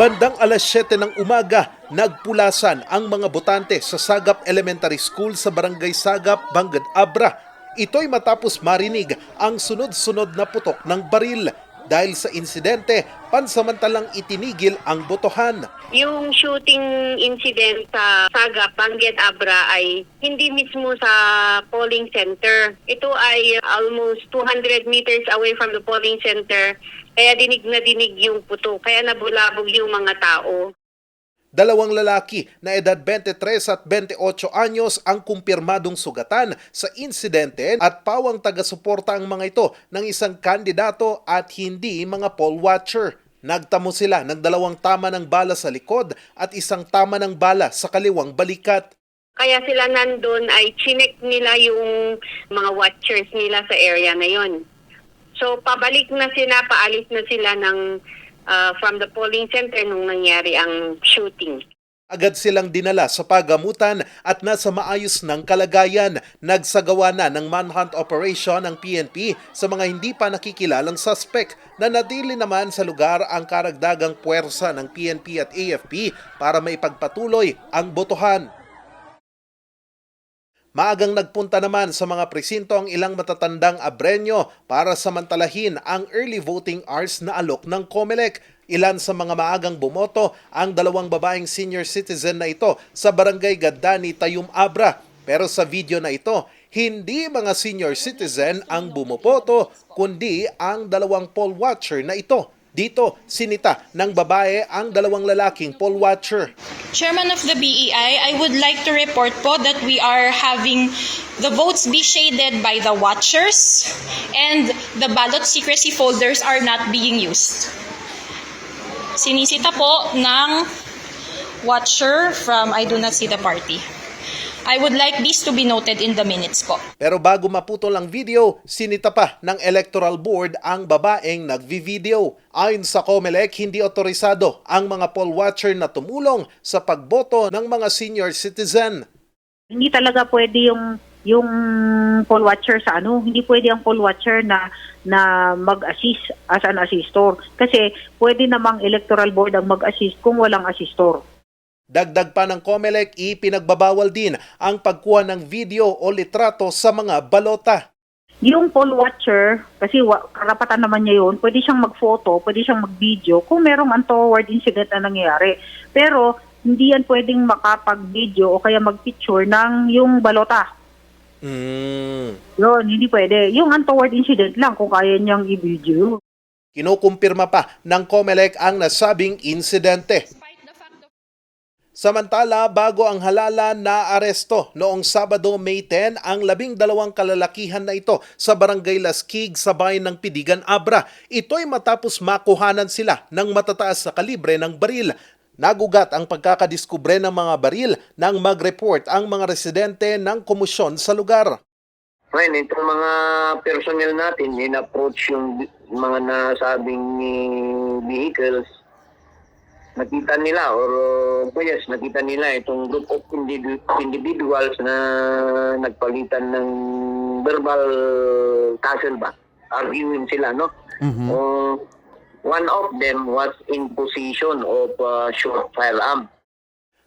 Bandang alas 7 ng umaga, nagpulasan ang mga botante sa Sagap Elementary School sa Barangay Sagap, Bangad Abra. Ito'y matapos marinig ang sunod-sunod na putok ng baril. Dahil sa insidente, pansamantalang itinigil ang botohan. Yung shooting incident sa Saga, Bangged Abra ay hindi mismo sa polling center. Ito ay almost 200 meters away from the polling center. Kaya dinig na dinig yung puto. Kaya nabulabog yung mga tao. Dalawang lalaki na edad 23 at 28 anyos ang kumpirmadong sugatan sa insidente at pawang taga-suporta ang mga ito ng isang kandidato at hindi mga poll watcher. Nagtamo sila ng dalawang tama ng bala sa likod at isang tama ng bala sa kaliwang balikat. Kaya sila nandun ay chinek nila yung mga watchers nila sa area na yon. So pabalik na sila, paalis na sila ng ah, from the polling center nung nangyari ang shooting. Agad silang dinala sa pagamutan at nasa maayos ng kalagayan. Nagsagawa na ng manhunt operation ng PNP sa mga hindi pa nakikilalang suspect na nadili naman sa lugar ang karagdagang puwersa ng PNP at AFP para maipagpatuloy ang botohan. Maagang nagpunta naman sa mga presinto ang ilang matatandang Abreño para samantalahin ang early voting hours na alok ng COMELEC. Ilan sa mga maagang bumoto ang dalawang babaeng senior citizen na ito sa barangay Gadani, Tayum Abra. Pero sa video na ito, hindi mga senior citizen ang bumoboto, kundi ang dalawang poll watcher na ito. Dito, sinita ng babae ang dalawang lalaking poll watcher. Chairman of the BEI, I would like to report po that we are having the votes be shaded by the watchers and the ballot secrecy folders are not being used. Sinisita po ng watcher from I do not see the party. I would like this to be noted in the minutes po. Pero bago maputol ang video, sinita pa ng Electoral Board ang babaeng nagvi-video. Ayon sa COMELEC, hindi otorisado ang mga poll watcher na tumulong sa pagboto ng mga senior citizen. hindi talaga pwede yung yung poll watcher sa ano, hindi pwede ang poll watcher na na mag-assist as an assistor kasi pwede namang electoral board ang mag-assist kung walang assistor. Dagdag pa ng COMELEC, ipinagbabawal din ang pagkuha ng video o litrato sa mga balota. Yung poll watcher, kasi karapatan naman niya yun, pwede siyang mag-photo, pwede siyang mag-video kung merong untoward incident na nangyayari. Pero hindi yan pwedeng makapag-video o kaya mag-picture ng yung balota. Mm. Yun, hindi pwede. Yung untoward incident lang kung kaya niyang i-video. Kinukumpirma pa ng COMELEC ang nasabing insidente. Samantala, bago ang halala na aresto noong Sabado, May 10, ang labing dalawang kalalakihan na ito sa Barangay Laskig sa bayan ng Pidigan, Abra. Ito'y matapos makuhanan sila ng matataas sa kalibre ng baril. Nagugat ang pagkakadiskubre ng mga baril nang mag-report ang mga residente ng komisyon sa lugar. Ngayon, itong mga personnel natin, in-approach yung mga nasabing eh, vehicles, nakita nila or uh, yes, nakita nila itong group of individu- individuals na nagpalitan ng verbal tussle ba? Arguing sila, no? Uh, one of them was in position of uh, short firearm.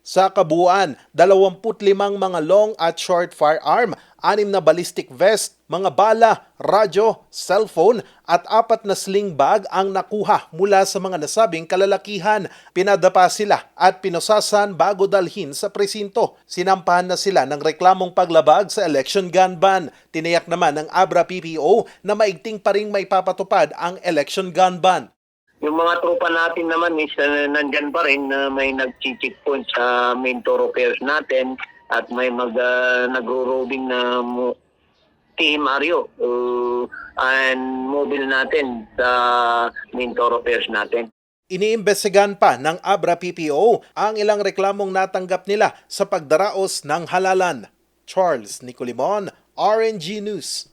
Sa kabuuan, 25 mga long at short firearm, anim na ballistic vest, mga bala, radyo, cellphone at apat na sling bag ang nakuha mula sa mga nasabing kalalakihan. Pinadapa sila at pinosasan bago dalhin sa presinto. Sinampahan na sila ng reklamong paglabag sa election gun ban. Tiniyak naman ng Abra PPO na maigting pa rin may papatupad ang election gun ban. Yung mga tropa natin naman is uh, nandyan pa rin na may nag-checkpoint sa main thoroughfares natin at may mag uh, nagro-roving na mo- team Ario uh, and mobile natin sa main thoroughfares natin. Iniimbestigahan pa ng Abra PPO ang ilang reklamong natanggap nila sa pagdaraos ng halalan. Charles Nicolimon, RNG News.